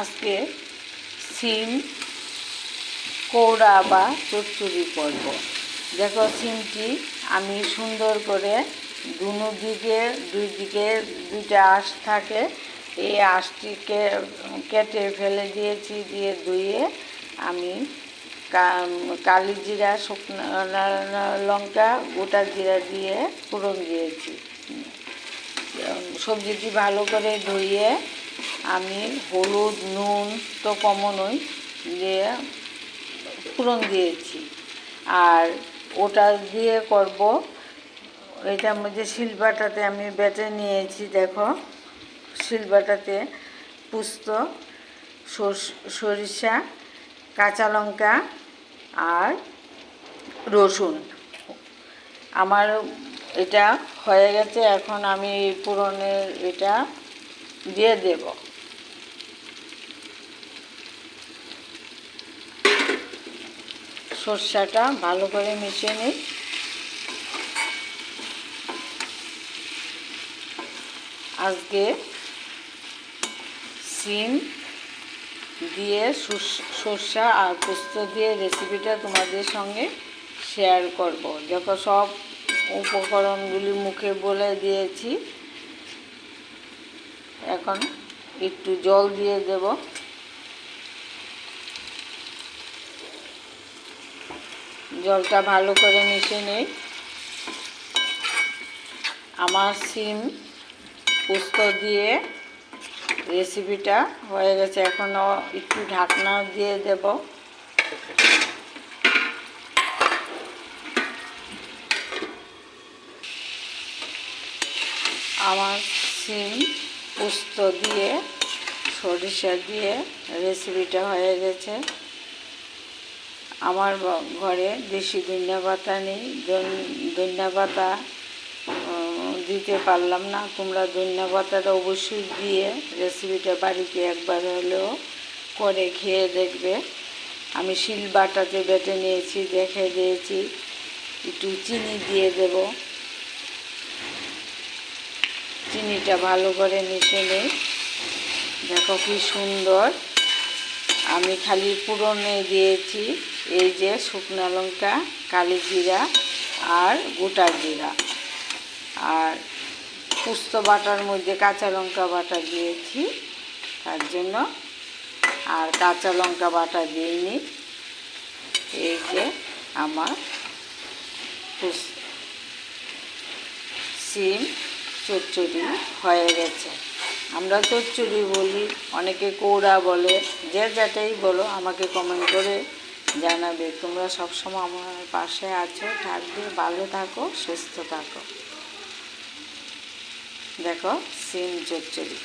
আজকে সিম, কৌড়া বা চচ্চড়ি করব দেখো সিমটি আমি সুন্দর করে দুনো দিকে, দুই দিকে দুইটা আঁশ থাকে। এই আঁশটিকে কেটে ফেলে দিয়েছি, দিয়ে ধুয়ে আমি কালি জিরা, শুকনো লঙ্কা, গোটা জিরা দিয়ে ফোড়ন দিয়েছি। সবজিটি ভালো করে ধুয়ে আমি হলুদ, নুন তো কমনই দিয়ে ফুরন দিয়েছি। আর ওটা দিয়ে করব এটার মধ্যে শিলবাটাতে আমি বেটে নিয়েছি, দেখো, শিলবাটাতে পুস্ত, সর্ষ- কাঁচা লঙ্কা আর রসুন। আমার এটা হয়ে গেছে, এখন আমি পুরনের এটা দিয়ে দেব। সর্ষাটা ভালো করে মিশিয়ে নিই। আজকে সিম দিয়ে সর্ষ- আর পোস্ত দিয়ে রেসিপিটা তোমাদের সঙ্গে শেয়ার করব। যখন সব উপকরণগুলি মুখে বলে দিয়েছি। এখন একটু জল দিয়ে দেব। জলটা ভালো করে মিশিয়ে নেই। আমার সিম পোস্ত দিয়ে রেসিপিটা হয়ে গেছে। এখনও একটু ঢাকনা দিয়ে দেব। আমার সিম পোস্ত দিয়ে, সরিষা দিয়ে রেসিপিটা হয়ে গেছে। আমার ঘরে দেশি ধনিয়া পাতা নেই ধনিয়া পাতা দিতে পারলাম না। তোমরা ধনিয়া পাতাটা অবশ্যই দিয়ে রেসিপিটা বাড়িতে একবার হলেও করে খেয়ে দেখবে। আমি শিল বাটাতে বেটে নিয়েছি, দেখে দিয়েছি। একটু চিনি দিয়ে দেব। চিনিটা ভালো করে মিশে নেই। দেখো কি সুন্দর। আমি খালি পুরনে দিয়েছি এই যে শুকনো লঙ্কা, কালি জিরা আর গোটা জিরা। আর পুস্ত বাটার মধ্যে কাঁচা লঙ্কা বাটা দিয়েছি, তার জন্য। আর কাঁচা লঙ্কা বাটা দিইনি এই যে আমার সিম। চচ্চড়ি হয়ে গেছে। আমরা চচ্চড়ি বলি, অনেকে কৌড়া বলে, যে যেটাই বলো, আমাকে কমেন্ট করে জানাবে। তোমরা সবসময় আমার পাশে আছো, থাকবে, ভালো থাকো, সুস্থ থাকো। দেখো, সিম চচ্চড়ি।